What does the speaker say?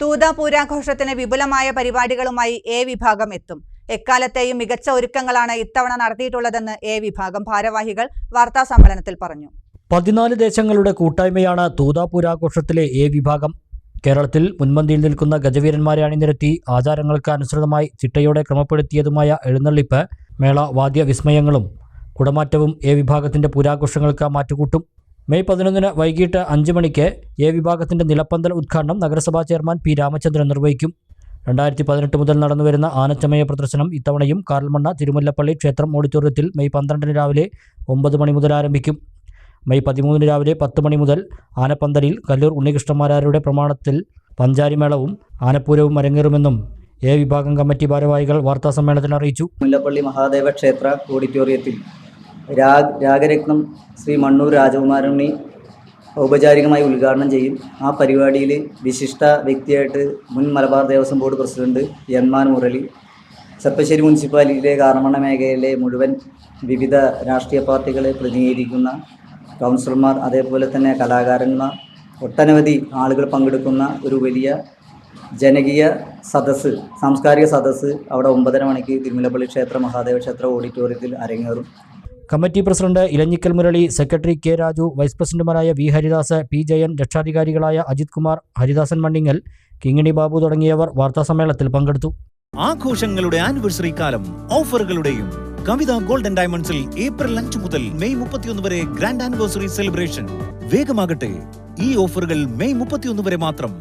തൂത പൂരാഘോഷത്തിന് വിപുലമായ പരിപാടികളുമായി എ വിഭാഗം എത്തും. എക്കാലത്തെയും മികച്ച ഒരുക്കങ്ങളാണ് ഇത്തവണ നടത്തിയിട്ടുള്ളതെന്ന് എ വിഭാഗം ഭാരവാഹികൾ വാർത്താ സമ്മേളനത്തിൽ പറഞ്ഞു. പതിനാല് ദേശങ്ങളുടെ കൂട്ടായ്മയാണ് തൂതാപൂരാഘോഷത്തിലെ എ വിഭാഗം. കേരളത്തിൽ മുൻപന്തിയിൽ നിൽക്കുന്ന ഗജവീരന്മാരെ അണിനിരത്തി ആചാരങ്ങൾക്ക് അനുസൃതമായി ചിട്ടയോടെ ക്രമപ്പെടുത്തിയതുമായ എഴുന്നള്ളിപ്പ് മേള വാദ്യ വിസ്മയങ്ങളും കുടമാറ്റവും എ വിഭാഗത്തിന്റെ പൂരാഘോഷങ്ങൾക്ക് മാറ്റുകൂട്ടും. മെയ് പതിനൊന്നിന് വൈകിട്ട് അഞ്ച് മണിക്ക് എ വിഭാഗത്തിന്റെ നിലപ്പന്തൽ ഉദ്ഘാടനം നഗരസഭാ ചെയർമാൻ പി രാമചന്ദ്രൻ നിർവഹിക്കും. രണ്ടായിരത്തി പതിനെട്ട് മുതൽ നടന്നുവരുന്ന ആനച്ചമയ പ്രദർശനം ഇത്തവണയും കാൽമണ്ണ തിരുമുല്ലപ്പള്ളി ക്ഷേത്രം ഓഡിറ്റോറിയത്തിൽ മെയ് പന്ത്രണ്ടിന് രാവിലെ ഒമ്പത് മണി മുതൽ ആരംഭിക്കും. മെയ് പതിമൂന്നിന് രാവിലെ പത്ത് മണി മുതൽ ആനപ്പന്തലിൽ കല്ലൂർ ഉണ്ണികൃഷ്ണമാരാരുടെ പ്രമാണത്തിൽ പഞ്ചാരിമേളവും ആനപ്പൂരവും അരങ്ങേറുമെന്നും എ വിഭാഗം കമ്മിറ്റി ഭാരവാഹികൾ വാർത്താസമ്മേളനത്തിൽ അറിയിച്ചു. മുല്ലപ്പള്ളി മഹാദേവ ക്ഷേത്ര ഓഡിറ്റോറിയത്തിൽ രാഗ് രാഗരത്നം ശ്രീ മണ്ണൂർ രാജകുമാരണി ഔപചാരികമായി ഉദ്ഘാടനം ചെയ്യും. ആ പരിപാടിയിൽ വിശിഷ്ട വ്യക്തിയായിട്ട് മുൻ മലബാർ ദേവസ്വം ബോർഡ് പ്രസിഡന്റ് യന്മാൻ മുരളി ചെർപ്പശ്ശേരി മുനിസിപ്പാലിറ്റിയിലെ കാർമണ മേഖലയിലെ മുഴുവൻ വിവിധ രാഷ്ട്രീയ പാർട്ടികളെ പ്രതിനിധീകരിക്കുന്ന കൗൺസിലർമാർ അതേപോലെ തന്നെ കലാകാരന്മാർ ഒട്ടനവധി ആളുകൾ പങ്കെടുക്കുന്ന ഒരു വലിയ ജനകീയ സദസ്സ് സാംസ്കാരിക സദസ്സ് അവിടെ ഒമ്പതര മണിക്ക് തിരുമലപ്പള്ളി ക്ഷേത്ര മഹാദേവ ക്ഷേത്ര ഓഡിറ്റോറിയത്തിൽ അരങ്ങേറും. Committee president Elanjikkal Murali secretary K Raju vice പ്രസിഡന്റുമാരായ വി ഹരിദാസ് പി ജയൻ രക്ഷാധികാരികളായ അജിത് കുമാർ ഹരിദാസൻ മണ്ണിങ്ങൽ കിങ്ങിണി ബാബു തുടങ്ങിയവർ വാർത്താസമ്മേളനത്തിൽ പങ്കെടുത്തു. ആഘോഷങ്ങളുടെ ആനിവേഴ്സറി കാലം ഓഫറുകളുടെയും കവിത ഗോൾഡൻ ഡയമണ്ട്സിൽ ഏപ്രിൽ അഞ്ച് മുതൽ മെയ് മുപ്പത്തിയൊന്ന് വരെ ഗ്രാൻഡ് ആനിവേഴ്സറി സെലിബ്രേഷൻ. വേഗമാകട്ടെ ഈ ഓഫറുകൾ മെയ് മുപ്പത്തിയൊന്ന് വരെ മാത്രം